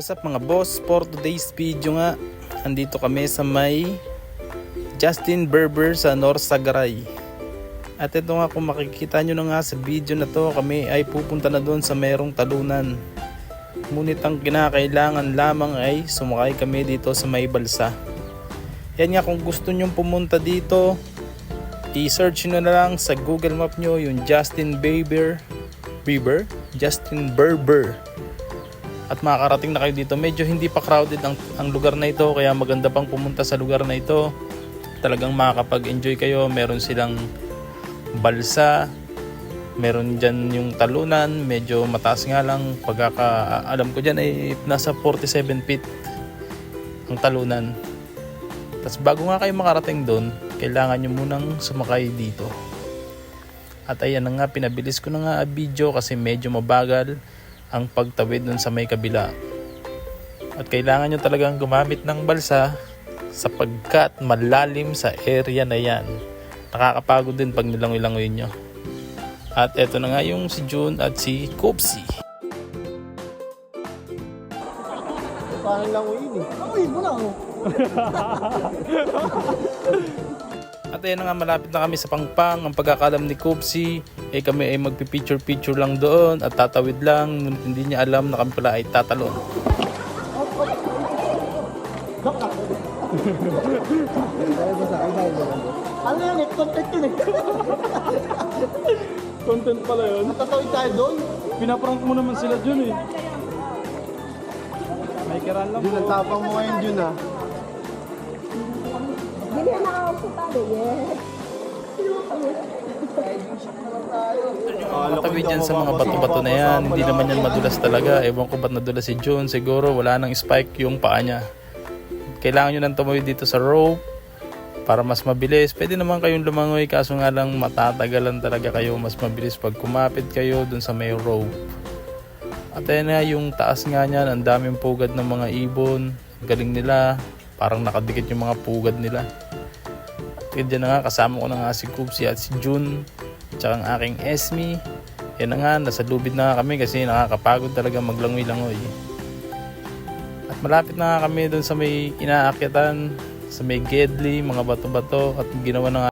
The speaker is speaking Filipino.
What's up mga boss? For today's video nga, andito kami sa may Justin Berber sa North Sagaray. At ito nga kung makikita nyo na nga sa video na to, kami ay pupunta na doon sa merong talunan. Ngunit ang kinakailangan lamang ay sumakay kami dito sa may balsa. Yan nga kung gusto nyong pumunta dito, i-search nyo na lang sa Google Map nyo yung Justin Bieber Bieber? Justin Berber at makakarating na kayo dito. Medyo hindi pa crowded ang, ang lugar na ito kaya maganda pang pumunta sa lugar na ito. Talagang makakapag-enjoy kayo. Meron silang balsa, meron dyan yung talunan, medyo mataas nga lang. Pagkaka, alam ko dyan ay nasa 47 feet ang talunan. Tapos bago nga kayo makarating doon, kailangan nyo munang sumakay dito. At ayan na nga, pinabilis ko na nga video kasi medyo mabagal ang pagtawid dun sa may kabila. At kailangan nyo talagang gumamit ng balsa sapagkat malalim sa area na yan. Nakakapagod din pag nilangoy-langoy nyo. At eto na nga yung si June at si Kopsi. Paano lang mo yun eh? Uy, mo lang oh. At ayun na nga malapit na kami sa Pangpang. Ang pagkakalam ni Kopsi eh kami ay magpipicture-picture lang doon at tatawid lang. Ngunit hindi niya alam na kami pala ay tatalon. Ano yan? Content yun eh. Content pala yun. Natatawid tayo doon. Pinaprank mo naman sila dyan eh. May kiran lang Jun, ang tapang mo ngayon Jun ah. Hindi na ako sa tali, yes. Matawid yan sa mga bato-bato na yan. Hindi naman yan madulas talaga. Ewan ko ba't nadulas si June. Siguro wala nang spike yung paa niya. Kailangan nyo nang tumawid dito sa rope para mas mabilis. Pwede naman kayong lumangoy kaso nga lang matatagalan talaga kayo mas mabilis pag kumapit kayo dun sa may rope. At ayan nga yung taas nga niyan, ang daming pugad ng mga ibon. Galing nila, parang nakadikit yung mga pugad nila. At dyan na nga, kasama ko na nga si Kupsi at si June, tsaka ang aking Esme. Yan na nga, nasa lubid na nga kami kasi nakakapagod talaga maglangoy-langoy. At malapit na nga kami dun sa may inaakyatan, sa may Gedli, mga bato-bato at ginawa na nga